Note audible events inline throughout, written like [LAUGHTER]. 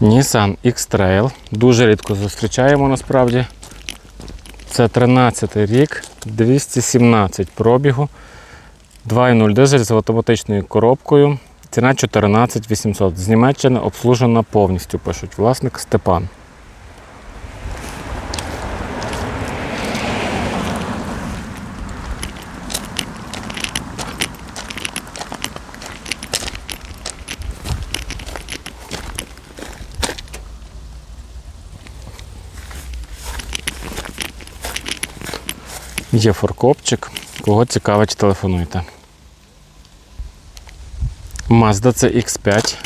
Nissan X-Trail. Дуже рідко зустрічаємо насправді. Це 13 рік, 217 пробігу, 2.0 дизель з автоматичною коробкою. Ціна 14 800. З Німеччини обслужена повністю, пишуть власник Степан. Є форкопчик. Кого цікавить, телефонуйте. Mazda це X5.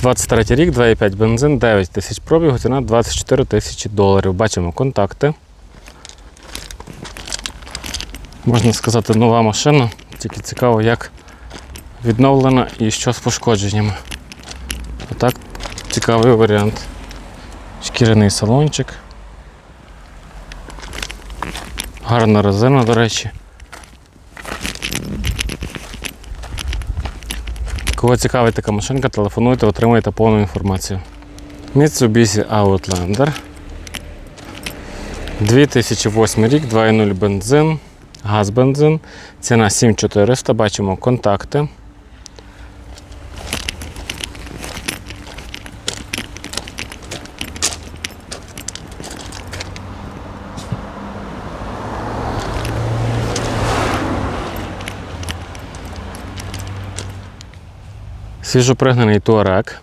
23 рік, 2,5 бензин, 9 тисяч пробігу, ціна 24 тисячі доларів. Бачимо контакти. Можна сказати, нова машина, тільки цікаво, як відновлена і що з пошкодженнями. Отак цікавий варіант. Шкіряний салончик. Гарна резина, до речі. Кого цікавить така машинка, телефонуйте, отримуєте повну інформацію. Mitsubishi Outlander. 2008 рік, 2.0 бензин, газ бензин. Ціна 7400, бачимо контакти. Свіжопригнаний туарек.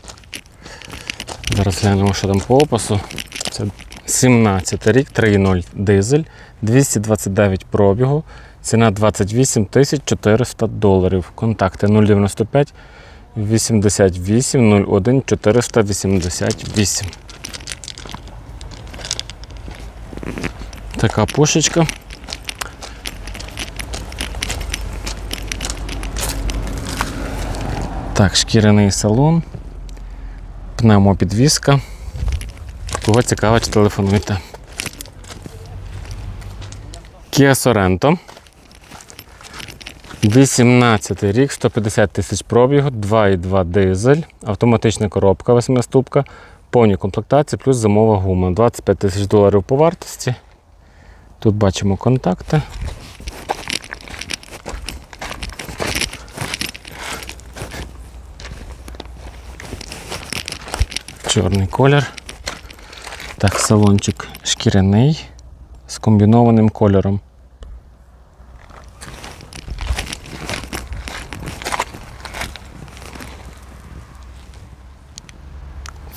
Зараз глянемо, що там по опису. Це 17 рік, 3.0 дизель, 229 пробігу, ціна 28 400 доларів. Контакти 095 88 01 488. Така пушечка. Так, шкіряний салон, пневмопідвіска. Кого цікавить, телефонуйте. Kia Sorento. 18 рік, 150 тисяч пробігу, 2,2 дизель, автоматична коробка 8-ступка, повні комплектації, плюс зимова гума. 25 тисяч доларів по вартості. Тут бачимо контакти. Чорний колір. Так, салончик шкіряний з комбінованим кольором.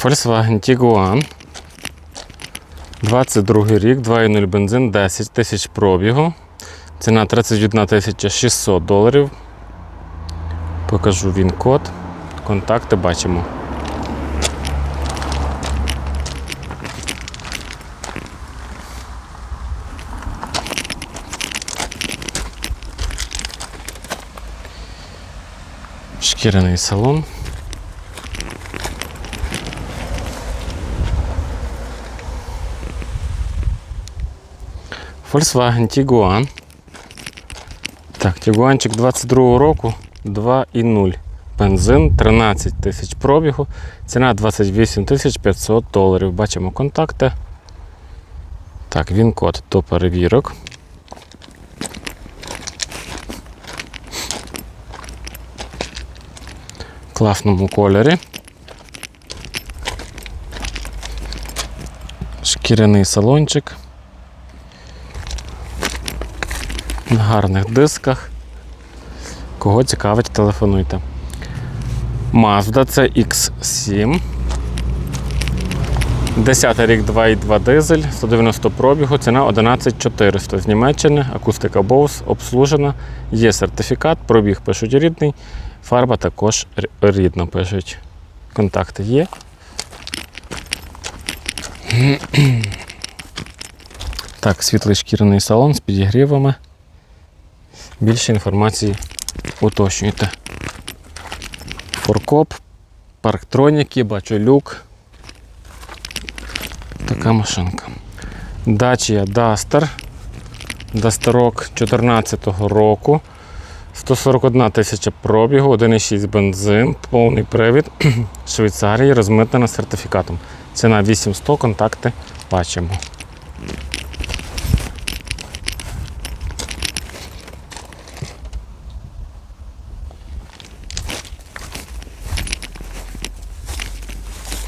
Volkswagen Tiguan. 22 рік, 2.0 бензин, 10 тисяч пробігу. Ціна 31 тисяча 600 доларів. Покажу він код. Контакти бачимо. Шкіряний салон. Volkswagen Tiguan. Так, Тігуанчик 22 року 2,0. Бензин 13 тисяч пробігу. Ціна 28 тисяч 500 доларів. Бачимо контакти. Так, він код до перевірок. Класному кольорі. Шкіряний салончик. На гарних дисках. Кого цікавить, телефонуйте. Mazda CX7. 10 рік 2,2 дизель, 190 пробігу, ціна 11400 з Німеччини, акустика Bose, обслужена, є сертифікат, пробіг пишуть рідний, фарба також р- рідна пишуть. Контакти є. [CLEARS THROAT] Так, світлий шкіряний салон з підігрівами. Більше інформації уточнюйте. Форкоп, парктроніки, бачу люк. Така машинка. Dacia Duster. Дастерок 2014 року. 141 тисяча пробігу, 1,6 бензин, повний привід [CLEARS THROAT] Швейцарії, розмитнена сертифікатом. Ціна 800, контакти бачимо.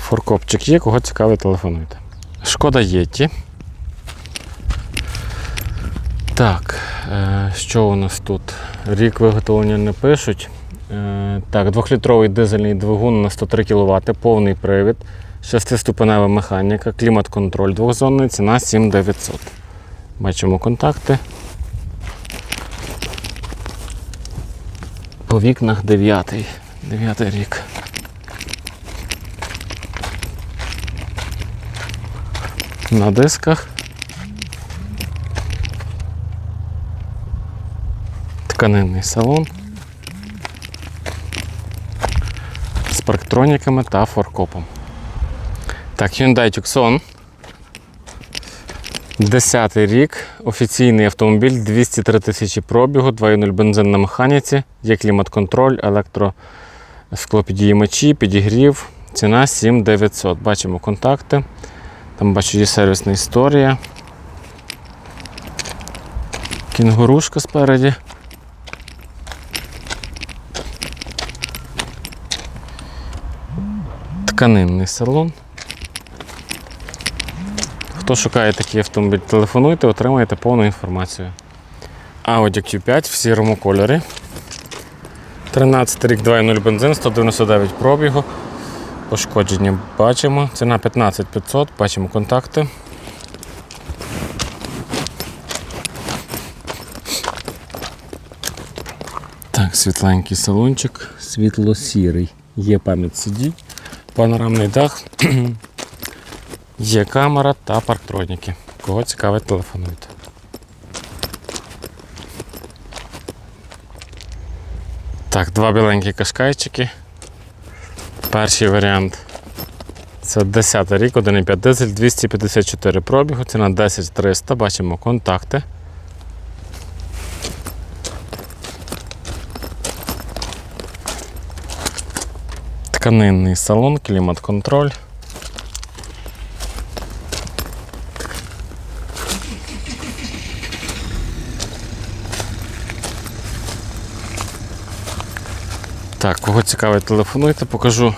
Форкопчик є, кого цікавить, телефонуйте. Шкода Єті. Так, е, що у нас тут? Рік виготовлення не пишуть. Е, так, двохлітровий дизельний двигун на 103 кВт, повний привід, шестиступенева механіка, клімат-контроль двохзонний, ціна 7900. Бачимо контакти. По вікнах 9. 9 рік. На дисках. Тканинний салон. З парктроніками та форкопом. Так, Hyundai Tucson. 10 рік. Офіційний автомобіль 203 тисячі пробігу, 2.0 бензин на механіці, є клімат-контроль, електросклопідіймачі, підігрів. Ціна 7900. Бачимо контакти. Там бачу, є сервісна історія. Кінгурушка спереді. Тканинний салон. Хто шукає такий автомобіль, телефонуйте, отримаєте повну інформацію. Audi Q5 в сірому кольорі. 13 рік 2.0 бензин, 199 пробігу. Пошкодження бачимо. Ціна 15500, бачимо контакти. Так, світленький салончик, світло-сірий. Є пам'ять сидінь, панорамний дах, [CLEARS THROAT] є камера та парктроніки. Кого цікавить, телефонуйте. Так, два біленькі кашкайчики. Перший варіант це 10 рік, 1,5 дизель, 254 пробігу, ціна 10 300, бачимо контакти. Тканинний салон, клімат-контроль. Так, кого цікавить, телефонуйте, покажу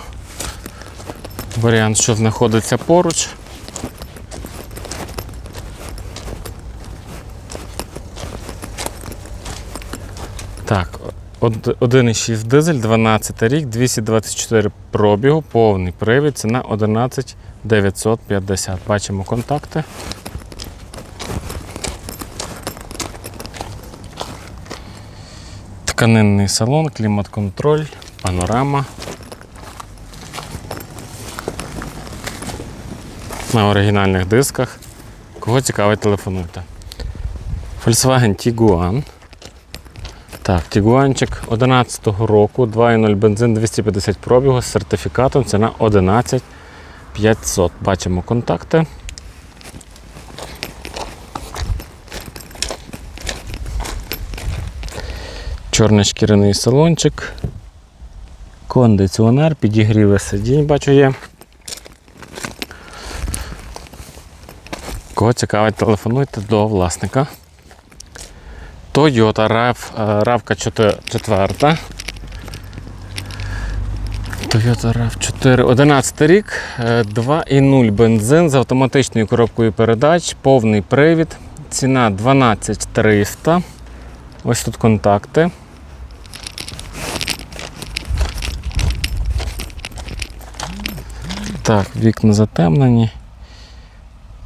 варіант, що знаходиться поруч. Так, од- 1,6 дизель, 12 рік, 224 пробігу, повний привід, ціна 11 950. Бачимо контакти. Тканинний салон, клімат-контроль, панорама. На оригінальних дисках. Кого цікавить, телефонуйте. Volkswagen Tiguan. Так, Тігуанчик 11-го року, 2.0 бензин 250 пробігу з сертифікатом, ціна 11 500. Бачимо контакти. Чорний шкіряний салончик. Кондиціонер, підігріви сидінь, бачу є. Кого цікавить, телефонуйте до власника. Toyota RAV, е, RAV 4. Toyota RAV4, 11 рік, е, 2,0 бензин з автоматичною коробкою передач, повний привід, ціна 12300. Ось тут контакти. Так, вікна затемнені.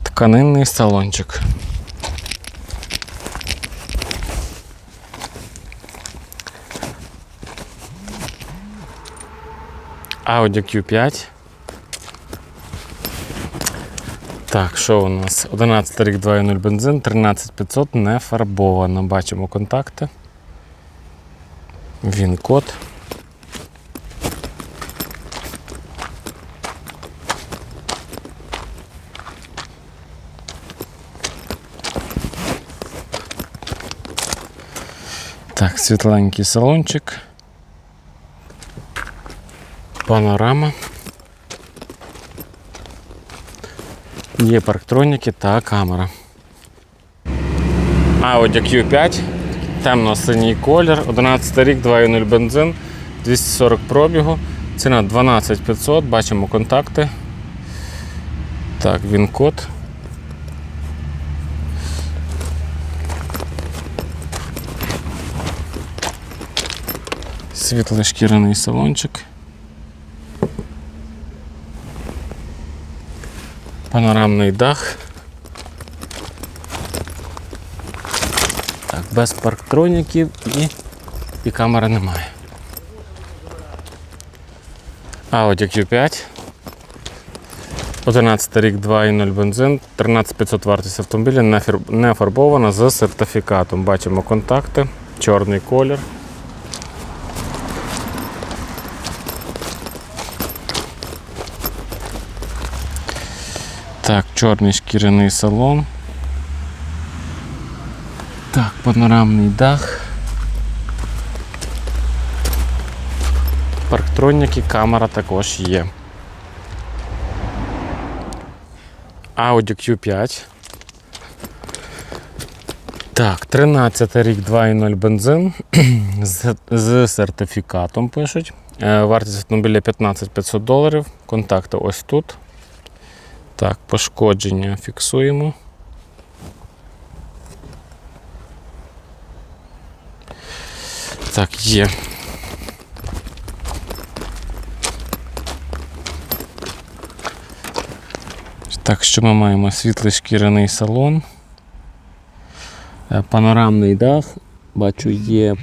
Тканинний салончик. Audi Q5. Так, що у нас? 11 рік 2.0 бензин, 13500 не фарбовано. Бачимо контакти. Він код. Так, світленький салончик. Панорама. Є парктроніки та камера. Audi Q5, темно-синій колір, 11 рік, 2.0 бензин, 240 пробігу, ціна 12500, бачимо контакти. Так, він код. Світлий шкіряний салончик. Панорамний дах. Так, без парктроніків і, і камери немає. Audi Q5. 11 рік 2.0 бензин, 13500 вартість автомобіля, не фарбована з сертифікатом. Бачимо контакти, чорний колір. Так, чорний шкіряний салон. Так, панорамний дах. Парктроніки, камера також є. Audi Q5. Так, 13 рік 2.0 бензин [CLEARS THROAT] з, з сертифікатом пишуть. Е, Вартість автомобіля 15 500 доларів. Контакти ось тут. Так, пошкодження фіксуємо. Так, є. Так, що ми маємо? Світлий шкіряний салон, Е, панорамний дах. Бачу, є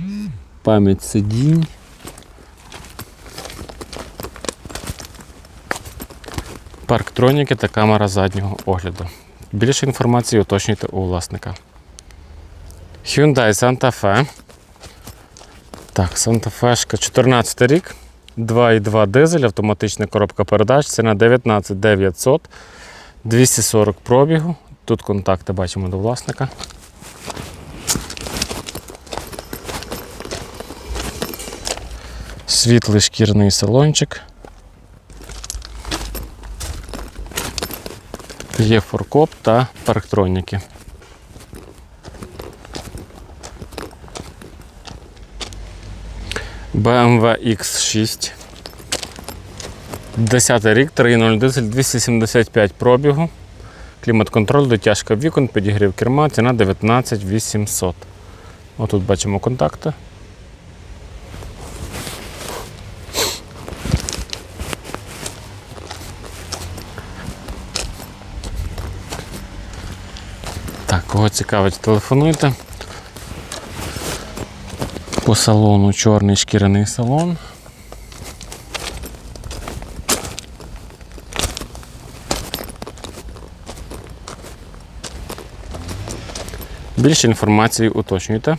пам'ять сидінь. Парктроніки та камера заднього огляду. Більше інформації уточнюйте у власника. Hyundai Santa Fe. Так, Santa Fe 14 рік. 2,2 дизель, автоматична коробка передач. Ціна 19 900, 240 пробігу. Тут контакти бачимо до власника. Світлий шкірний салончик. Є форкоп та парктроніки. BMW X6. 10 рік, 3.0 дизель, 275 пробігу. Клімат-контроль, дотяжка вікон, підігрів керма, ціна 19 800. Отут бачимо контакти. Кого цікавить, телефонуйте. По салону чорний шкіряний салон. Більше інформації уточнюйте.